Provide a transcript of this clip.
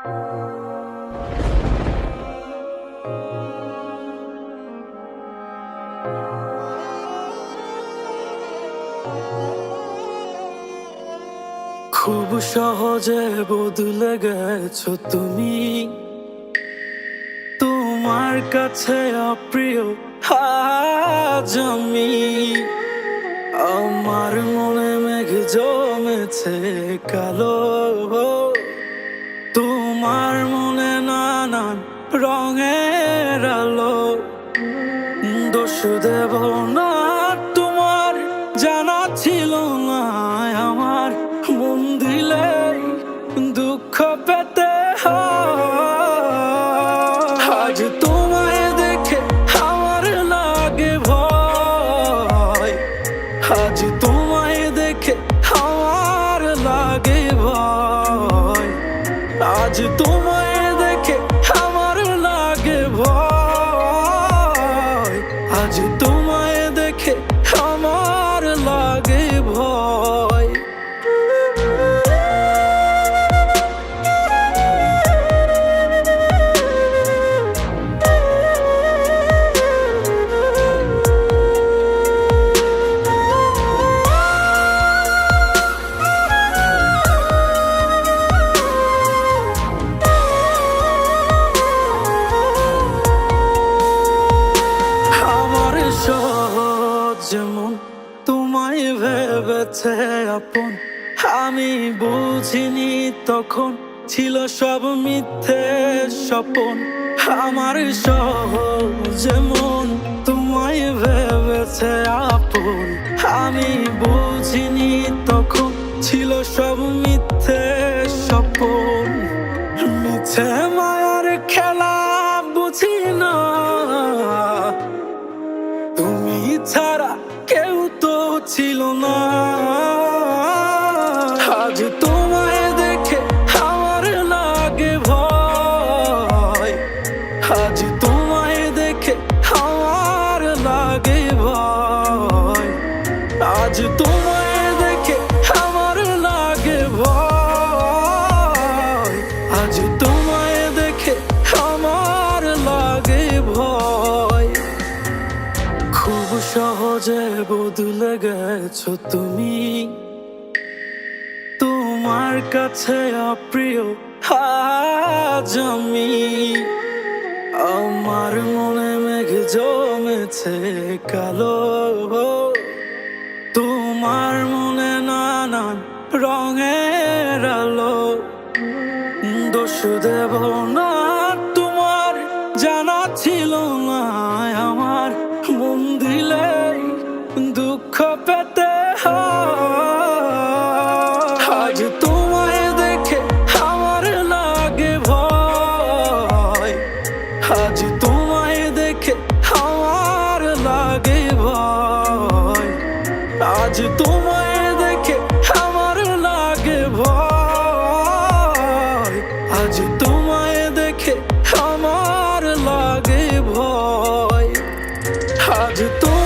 খুব সহজে বদলে গেছো তুমি। তোমার কাছে অপ্রিয় আজ আমি। আমার মনে মেঘ জমেছে কালো। রঙের আলো দোষ দেব না তোমার জানা ছিল না, আমার মন দিলে দুঃখ পেতে। আজ তোমায় দেখে আমার লাগে ভয় আজ তোমায় ভেবেছে আপন। আমি বুঝিনি তখন ছিল সব মিথ্যে স্বপন। আমার সহজ যেমন তোমায় ভেবেছে আপন। আমি বুঝিনি তখন ছিল সব মিথ্যে স্বপন। মিথ্যে মায়ার খেলা বুঝি না। তুমি ছাড়া কেউ তো ছিল না। বদলে গেছো তুমি। তোমার কাছে অপ্রিয়, আজ আমি। আমার মনে মেঘ জমেছে কালো। তোমার মনে নানান রঙের আলো। দোষ দেব না আজ তোমায় দেখে আমার লাগে ভয় আজ তোমায় দেখে আমার লাগে ভয় আজ তোমায় দেখে আমার লাগে ভয় আজ তোমায় দেখে আমার লাগে ভয় আজ তোমায়